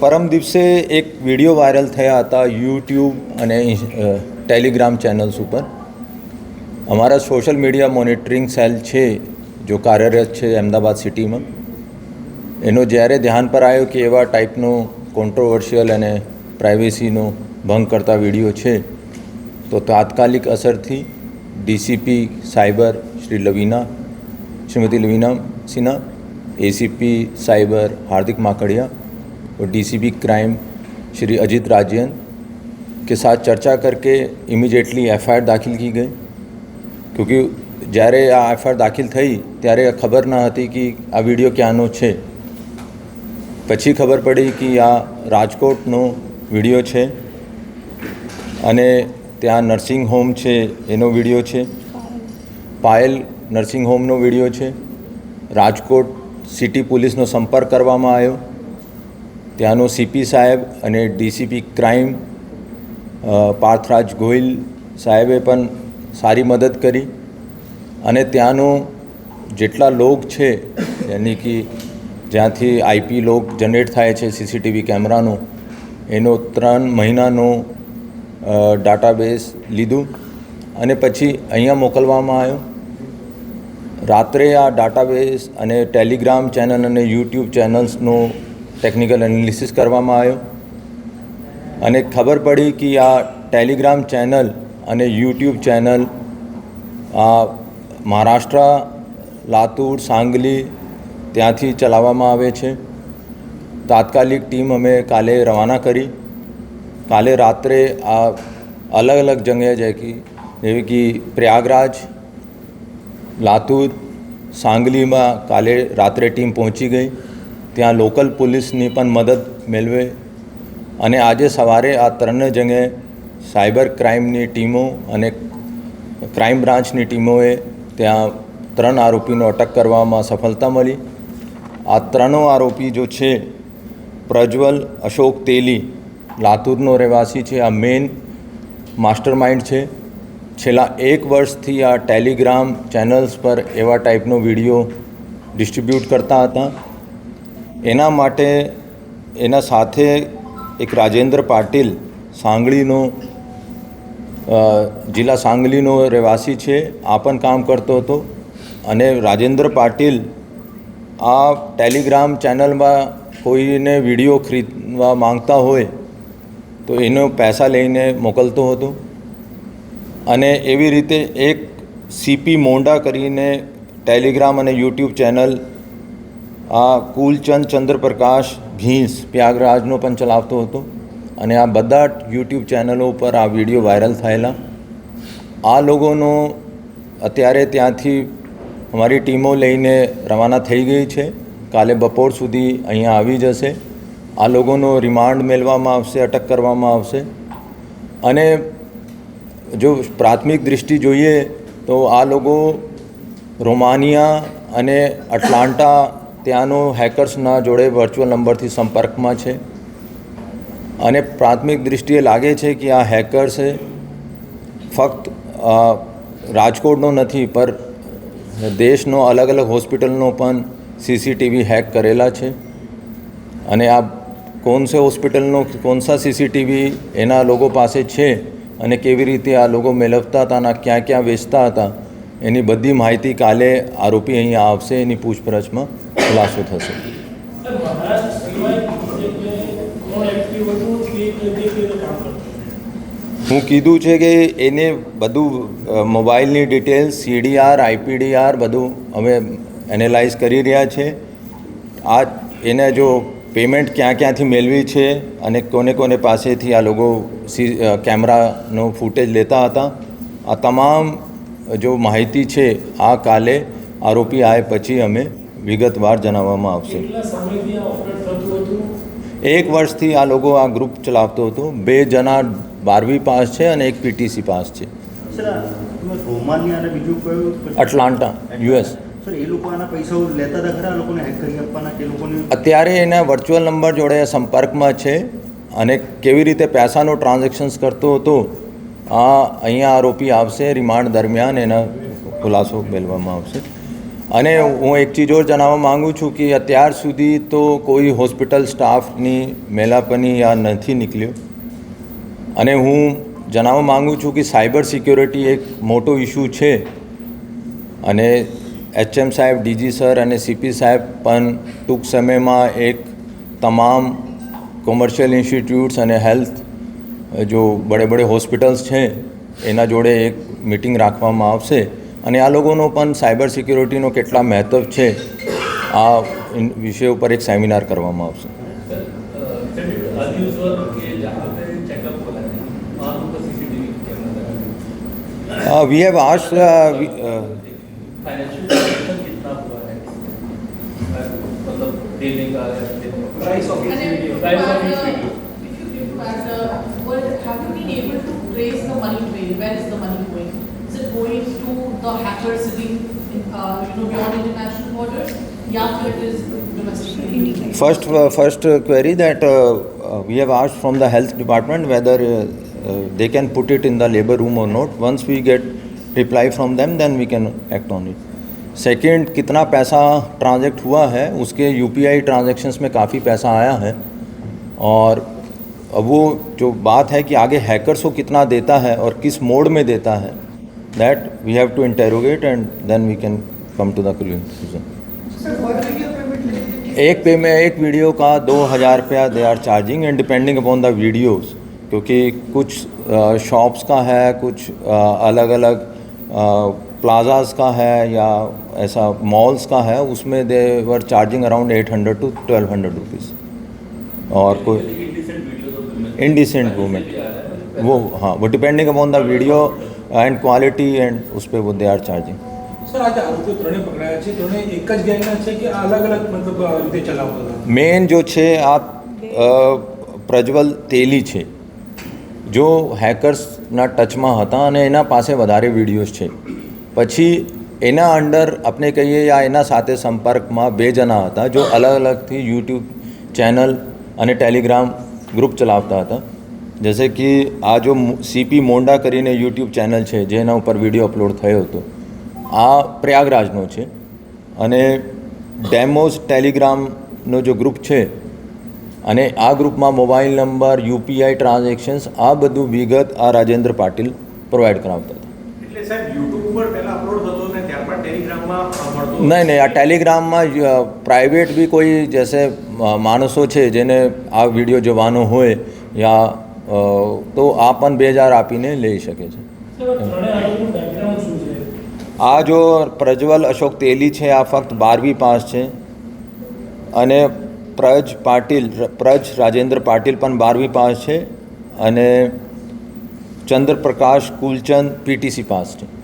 પરમ દિવસે એક video viral થયા હતા યુટ્યુબ અને ટેલિગ્રામ ચેનલ્સ ઉપર. અમારા સોશિયલ મીડિયા મોનિટરિંગ સેલ છે, જો કાર્યરત છે અમદાવાદ સિટીમાં એનો જ્યારે ધ્યાન પર આવ્યો કે એવા ટાઈપનો કોન્ટ્રોવર્શિયલ અને પ્રાઇવેસીનો ભંગ કરતા વીડિયો છે, તો તાત્કાલિક અસરથી DCP cyber Shri Lavina, Shrimati Lavina Sinha ACP cyber Hardik Makadia और डीसीपी क्राइम श्री अजीत राजन के साथ चर्चा करके इमीडिएटली एफआईआर दाखिल की गई क्योंकि જ્યારે આ એફઆઈઆર દાખલ થઈ ત્યારે ખબર ન હતી કે આ વિડીયો ક્યાંનો છે પછી ખબર પડી કે આ રાજકોટનો વિડીયો છે અને ત્યાં નર્સિંગ હોમ છે એનો વિડીયો છે પાયલ નર્સિંગ હોમનો વિડીયો છે રાજકોટ સિટી પોલીસનો સંપર્ક કરવામાં આવ્યો ત્યાંનો સીપી સાહેબ અને ડીસીપી ક્રાઇમ પાર્થરાજ ગોહિલ સાહેબે પણ સારી મદદ કરી. અને ત્યાંનો જેટલા લોક છે, યાની કે જ્યાંથી આઈપી લોક જનરેટ થાય છે સીસીટીવી કેમેરાનો એનો ત્રણ મહિનાનો ડાટાબેઝ લીધું અને પછી અહીંયા મોકલવામાં આવ્યો. રાત્રે આ ડાટાબેઝ અને ટેલિગ્રામ ચેનલ અને યુટ્યુબ ચેનલ્સનો ટેકનિકલ એનાલિસિસ કરવામાં આવ્યો. અને ખબર પડી કે આ ટેલિગ્રામ ચેનલ અને યુટ્યુબ ચેનલ આ મહારાષ્ટ્ર, લાતુર, સાંગલી ત્યાંથી ચલાવવામાં આવે છે. તાત્કાલિક ટીમ અમે કાલે રવાના કરી. કાલે રાત્રે આ અલગ અલગ જગ્યાએ કે જેવી કે પ્રયાગરાજ, લાતુર, સાંગલીમાં કાલે રાત્રે ટીમ પહોંચી ગઈ. ત્યાં લોકલ પોલીસની પણ મદદ મેળવે અને આજે સવારે આ ત્રણ જગ્યાએ સાયબર ક્રાઇમની ટીમો અને ક્રાઇમ બ્રાન્ચની ટીમોએ ત્યાં ત્રણ આરોપીનો અટક કરવામાં સફળતા મળી. આ ત્રણો આરોપી જો છે, પ્રજ્વલ, અશોક તેલી, લાતુરનો રહેવાસી છે, આ મેન માસ્ટર માઇન્ડ છે. છેલ્લા એક વર્ષથી આ ટેલિગ્રામ ચેનલ્સ પર એવા ટાઈપનો વીડિયો ડિસ્ટ્રીબ્યુટ કરતા હતા. એના માટે એના સાથે એક રાજેન્દ્ર પાટીલ સાંગલીનો જિલ્લા સાંગલીનો રહેવાસી છે, આ પણ કામ કરતો હતો. અને રાજેન્દ્ર પાટીલ આ ટેલિગ્રામ ચેનલમાં કોઈને વીડિયો ખરીદવા માંગતા હોય તો એનો પૈસા લઈને મોકલતો હતો. અને એવી રીતે એક સીપી મોંડા કરીને ટેલિગ્રામ અને યુટ્યુબ ચેનલ આ કુલચંદ ચંદ્રપ્રકાશ ઘીસ પ્રયાગરાજનો પણ ચલાવતો હતો અને આ બધા યુટ્યુબ ચેનલો ઉપર આ વીડિયો વાયરલ થયેલા. આ લોકોનો અત્યારે ત્યાંથી અમારી ટીમો લઈને રવાના થઈ ગઈ છે. કાલે બપોર સુધી અહીંયા આવી જશે. આ લોકોનો રિમાન્ડ મેળવામાં આવશે, અટક કરવામાં આવશે. અને જો પ્રાથમિક દૃષ્ટિ જોઈએ તો આ લોકો રોમાનિયા અને અટલાન્ટા ત્યાંનો હેકર્સના જોડે વર્ચ્યુઅલ નંબરથી સંપર્કમાં છે. અને પ્રાથમિક દૃષ્ટિએ લાગે છે કે આ હેકર્સે ફક્ત રાજકોટનો નથી, પર દેશનો અલગ અલગ હોસ્પિટલનો પણ સીસીટીવી હેક કરેલા છે. અને આ કોનસે હોસ્પિટલનો કોનસા સીસીટીવી એના લોકો પાસે છે અને કેવી રીતે આ લોકો મેળવતા હતા અને ક્યાં ક્યાં વેચતા હતા એની બધી માહિતી કાલે આરોપી અહીંયા આવશે, એની પૂછપરછમાં ખુલાસો થશે. હું કીધું છે કે એને બધું મોબાઈલની ડિટેલ સીડીઆર, આઈપીડીઆર બધું અમે એનાલાઇઝ કરી રહ્યા છે. આ એને જો પેમેન્ટ ક્યાં ક્યાંથી મેળવી છે અને કોને કોને પાસેથી આ લોકો સી કેમેરાનો ફૂટેજ લેતા હતા, આ તમામ જો માહિતી છે આ કાલે આરોપી આવે પછી અમે વિગતવાર જણાવવામાં આવશે. એક વર્ષથી આ લોકો આ ગ્રુપ ચલાવતો હતો. બે જણા બારવી પાસ છે અને એક પીટીસી પાસ છે. સર આ તમે રોમાનિયા અને બીજું કયું અટલાન્ટા યુએસ સર એ લોકો આના પૈસાઓ લેતા હતા ખરા? આ લોકોને હેક કરી આપવાના કે એ લોકોને અત્યારે એના વર્ચ્યુઅલ નંબર જોડે સંપર્કમાં છે અને કેવી રીતે પૈસાનો ટ્રાન્ઝેક્શન્સ કરતો હતો આ અહીંયા આરોપી આવશે, રિમાન્ડ દરમિયાન એના ખુલાસો મેળવવામાં આવશે. અને હું એક ચીજ જણાવવા માગું છું કે અત્યાર સુધી તો કોઈ હોસ્પિટલ સ્ટાફની મેલાપની આ નથી નીકળ્યો. અને હું જણાવવા માગું છું કે સાયબર સિક્યોરિટી એક મોટો ઇશ્યુ છે. અને એચએમ સાહેબ, ડીજી સર અને સીપી સાહેબ પણ ટૂંક સમયમાં એક તમામ કોમર્શિયલ ઇન્સ્ટિટ્યૂટ્સ અને હેલ્થ જો બડે બડે હોસ્પિટલ્સ છે એના જોડે એક મિટિંગ રાખવામાં આવશે અને આ લોકોનો પણ સાયબર સિક્યોરિટીનો કેટલા મહત્ત્વ છે આ ઇન- વિષય ઉપર એક સેમિનાર કરવામાં આવશે अनयूजल के जहाँ पे चेकअप हो रहा है वहाँ पर सीसीटीवी कैमरा लगा we have ask financial condition कितना हुआ है मतलब देने का price of And then, price uh, of if uh, what, have you been able to trace the money trail? Where is the money going? Is it going to the hacker sitting, in, uh, you know, beyond international borders? या फिर it is? First, uh, first uh, query that uh, uh, we have asked from the health department whether uh, uh, they can put it in the labor room or not. Once we get reply from them, then we can act on it. Second कितना पैसा ट्रांजेक्ट हुआ है उसके UPI transactions में काफ़ी पैसा आया है और वो जो बात है कि आगे हैकर्स को कितना देता है और किस मोड में देता है that we have to interrogate and then we can come to the एक पे में एक वीडियो का दो हज़ार रुपया they are charging and depending upon the videos क्योंकि कुछ शॉप्स का है, कुछ अलग अलग प्लाजाज का है या ऐसा मॉल्स का है, उसमें they were charging around eight hundred to twelve hundred rupees और कोई इनडिसेंट वूमेन वो हाँ वो depending upon the video and quality and उस पर वो दे आर चार्जिंग સર આજે આરોપીઓ ત્રણેય પકડાયા છે ત્રણેય એક જ ગેંગના છે કે અલગ અલગ મતલબ અ, રીતે ચલાવતા હતા મેન જો છે આ અ, પ્રજ્વલ તેલી છે જો હેકર્સના ટચમાં હતા અને એના પાસે વધારે વિડીયોઝ છે પછી એના અંડર આપણે કહીએ યા એના સાથે સંપર્કમાં બે જણા હતા જો અલગ અલગથી યુટ્યુબ ચેનલ અને ટેલિગ્રામ ગ્રુપ ચલાવતા હતા. જૈસે કે આ જો સીપી મોંડા કરીને યુટ્યુબ ચેનલ છે, જેના ઉપર વીડિયો અપલોડ થયો હતો, આ પ્રયાગરાજનો છે. અને ડેમોઝ ટેલિગ્રામનો જો ગ્રુપ છે, અને આ ગ્રુપમાં મોબાઈલ નંબર યુપીઆઈ ટ્રાન્ઝેક્શન્સ, આ બધું વિગત આ રાજેન્દ્ર પાટીલ પ્રોવાઈડ કરાવતા હતા. એટલે સાહેબ યુટ્યુબ પર પહેલા અપલોડ થતો નહીં નહીં આ ટેલિગ્રામમાં પ્રાઇવેટ બી કોઈ જૈસે માણસો છે જેને આ વીડિયો જોવાનો હોય યા તો આ પણ બે હજાર આપીને લઈ શકે છે? આ જો પ્રજ્વલ અશોક તેલી છે આ ફક્ત બારમી પાસ છે. અને પ્રજ પાટીલ પ્રજ રાજેન્દ્ર પાટીલ પણ બારમી પાસ છે. અને ચંદ્રપ્રકાશ કુલચંદ પીટીસી પાસ છે.